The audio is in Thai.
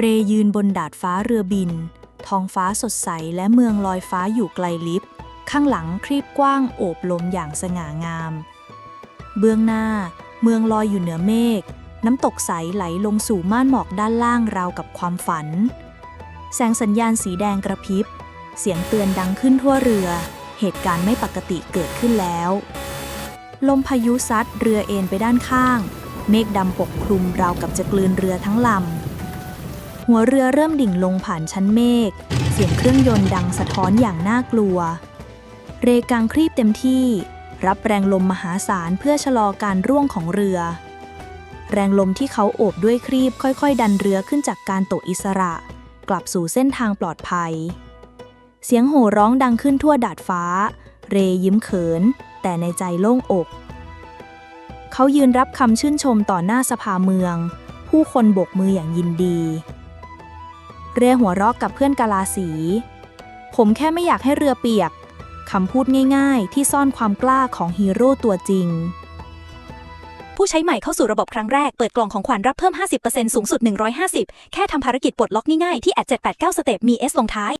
เรยืนบนดาดฟ้าเรือบิน ท้องฟ้าสดใสและเมืองลอยฟ้าอยู่ไกลลิบ ข้างหลังครีบกว้างโอบลมอย่างสง่างาม เบื้องหน้า เมืองลอยอยู่เหนือเมฆ น้ำตกใสไหลลงสู่ม่านหมอกด้านล่างราวกับความฝัน แสงสัญญาณสีแดงกระพริบ เสียงเตือนดังขึ้นทั่วเรือ เหตุการณ์ไม่ปกติเกิดขึ้นแล้ว ลมพายุซัดเรือเอ็นไปด้านข้าง เมฆดำปกคลุมราวกับจะกลืนเรือทั้งลำ หัวเรือเริ่มดิ่งลงผ่านชั้นเมฆ เสียงเครื่องยนต์ดังสะท้อนอย่างน่ากลัว เรกางครีบเต็มที่ รับแรงลมมหาศาลเพื่อชะลอการร่วงของเรือ แรงลมที่เขาโอบด้วยครีบค่อยๆ ดันเรือขึ้นจากการตกอิสระ กลับสู่เส้นทางปลอดภัย เสียงโห่ร้องดังขึ้นทั่วดาดฟ้า เรยิ้มเขิน แต่ในใจโล่งอก เขายืนรับคำชื่นชมต่อหน้าสภาเมืองผู้คนโบกมืออย่างยินดี เรหัวเราะกับเพื่อนกาลาสี ผมแค่ไม่อยากให้เรือเปียก คำพูดง่ายๆ ที่ซ่อนความกล้าของฮีโร่ตัวจริง ผู้ใช้ใหม่เข้าสู่ระบบครั้งแรก เปิดกล่องของขวัญรับเพิ่ม 50%สูงสุด 150 แค่ทำภารกิจปลดล็อกง่ายๆที่แอด789 สเต็ปมี S ลงท้าย